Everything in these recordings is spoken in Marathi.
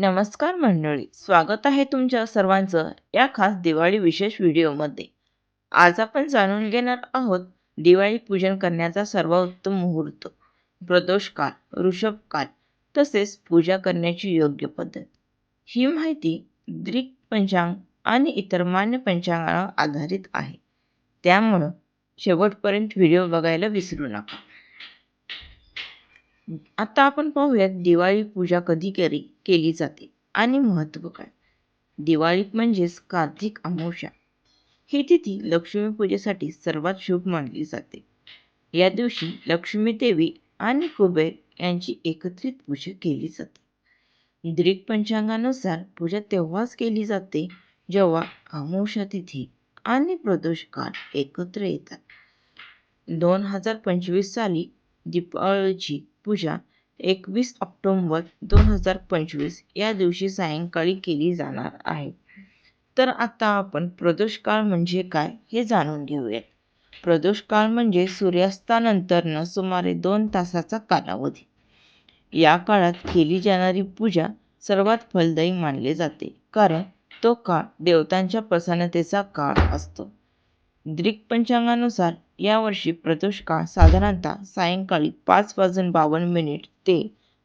नमस्कार मंडळी स्वागत आहे तुमच्या सर्वांचं या खास दिवाळी विशेष व्हिडिओमध्ये. आज आपण जाणून घेणार आहोत दिवाळी पूजन करण्याचा सर्वोत्तम मुहूर्त प्रदोष काळ ऋषभ काळ तसेच पूजा करण्याची योग्य पद्धत. ही माहिती द्रिक पंचांग आणि इतर मान्य पंचांगावर आधारित आहे. त्यामुळं शेवटपर्यंत व्हिडिओ बघायला विसरू नका. आता आपण पाहूयात दिवाळी पूजा कधी केली केली जाते आणि महत्त्व काय? दिवाळी म्हणजेच कार्तिक अमावस्या. ही तिथी लक्ष्मी पूजेसाठी सर्वात शुभ मानली जाते. या दिवशी लक्ष्मी देवी आणि कुबेर यांची एकत्रित पूजा केली जाते. द्रिक पंचांगानुसार पूजा तेव्हाच केली जाते जेव्हा अमावस्या तिथी आणि प्रदोष काळ एकत्र येतात. दोन हजार पंचवीस साली दीपावलीची पूजा एकवीस ऑक्टोंबर दोन हजार पंचवीस या दिवशी सायंकाळी केली जाणार आहे. तर आता आपण प्रदोष काळ म्हणजे काय हे जाणून घेऊयात. प्रदोष काळ म्हणजे सूर्यास्तानंतरनं सुमारे दोन तासाचा कालावधी. या काळात केली जाणारी पूजा सर्वात फलदायी मानले जाते कारण तो काळ देवतांच्या प्रसन्नतेचा काळ असतो. द्रिक पंचांगानुसार यावर्षी प्रदोष काळ साधारणतः सायंकाळी पाच वाजून बावन्न मिनिट ते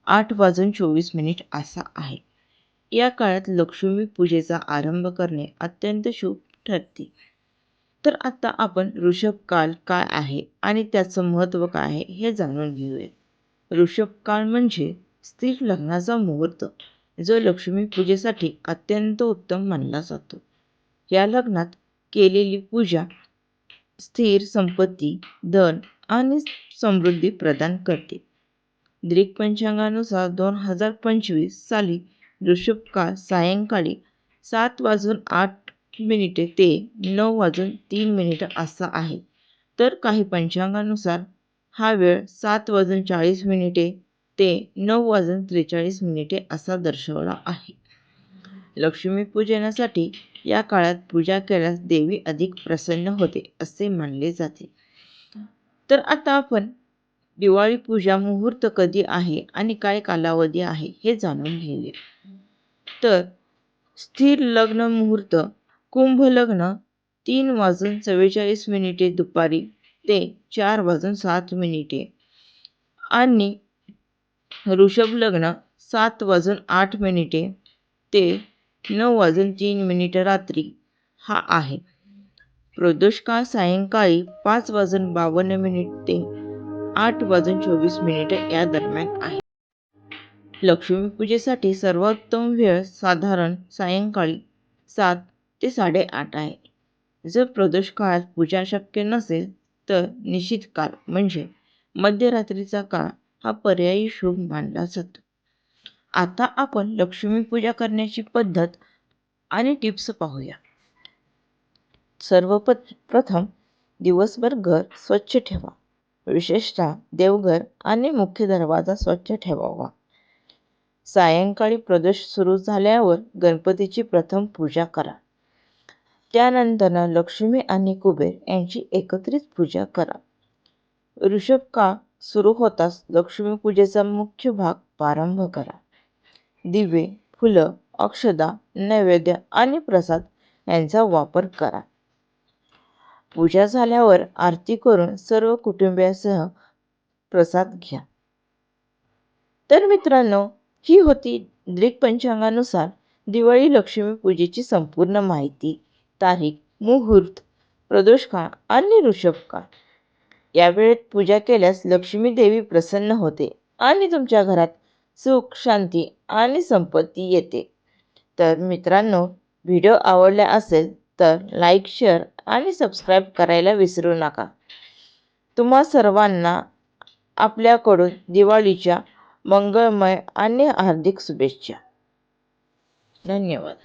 आठ वाजून चोवीस मिनिट असा आहे. या काळात लक्ष्मी पूजेचा आरंभ करणे अत्यंत शुभ ठरते. तर आता आपण ऋषभ काल काय आहे आणि त्याचं महत्त्व काय आहे हे जाणून घेऊया ऋषभ काळ म्हणजे स्त्री लग्नाचा मुहूर्त जो लक्ष्मी पूजेसाठी अत्यंत उत्तम मानला जातो. या लग्नात केलेली पूजा स्थिर संपत्ती धन आणि समृद्धी प्रदान करते. द्रिक पंचांगानुसार दोन हजार पंचवीस साली ऋषभ सायंकाळी सात वाजून आठ मिनिटे ते नऊ वाजून तीन मिनिटं असा आहे. तर काही पंचांगानुसार हा वेळ सात वाजून चाळीस मिनिटे ते नऊ वाजून त्रेचाळीस मिनिटे असा दर्शवला आहे. लक्ष्मीपूजनासाठी या काळात पूजा केल्यास देवी अधिक प्रसन्न होते असे मानले जाते. तर आता आपण दिवाळी पूजा मुहूर्त कधी आहे आणि काय कालावधी आहे हे जाणून घेऊया. तर स्थिर लग्न मुहूर्त कुंभ लग्न तीन वाजून चव्वेचाळीस मिनिटे दुपारी ते चार वाजून सात मिनिटे आणि ऋषभ लग्न सात वाजून आठ मिनिटे ते नऊ वाजून तीन मिनिटं रात्री हा आहे. प्रदोष काळ सायंकाळी पाच वाजून बावन्न मिनिट ते आठ वाजून चोवीस मिनिटं या दरम्यान आहे. लक्ष्मीपूजेसाठी सर्वोत्तम वेळ साधारण सायंकाळी सात ते साडेआठ आहे. जर प्रदोष काळात पूजा शक्य नसेल तर निश्चित काळ म्हणजे मध्यरात्रीचा काळ हा पर्यायी शुभ मानला जातो. आता आपण लक्ष्मीपूजा करण्याची पद्धत आणि टिप्स पाहूया. सर्वप प्रथम दिवसभर घर स्वच्छ ठेवा. विशेषतः देवघर आणि मुख्य दरवाजा स्वच्छ ठेवावा. सायंकाळी प्रदोष सुरू झाल्यावर गणपतीची प्रथम पूजा करा. त्यानंतर लक्ष्मी आणि कुबेर यांची एकत्रित पूजा करा. ऋषभ काळ सुरू होताच लक्ष्मीपूजेचा मुख्य भाग प्रारंभ करा. दिवे फुलं अक्षदा नैवेद्य आणि प्रसाद यांचा वापर करा. पूजा झाल्यावर आरती करून सर्व कुटुंबियासह प्रसाद घ्या. तर मित्रांनो ही होती द्रिक पंचांगानुसार दिवाळी लक्ष्मी पूजेची संपूर्ण माहिती. तारीख मुहूर्त प्रदोष काळ आणि ऋषभ काळ यावेळेत पूजा केल्यास लक्ष्मी देवी प्रसन्न होते आणि तुमच्या घरात सुख शांती आणि संपत्ती येते. तर मित्रांनो व्हिडिओ आवडला असेल तर लाईक शेअर आणि सबस्क्राईब करायला विसरू नका. तुम्हा सर्वांना आपल्याकडून दिवाळीच्या मंगळमय आणि हार्दिक शुभेच्छा. धन्यवाद.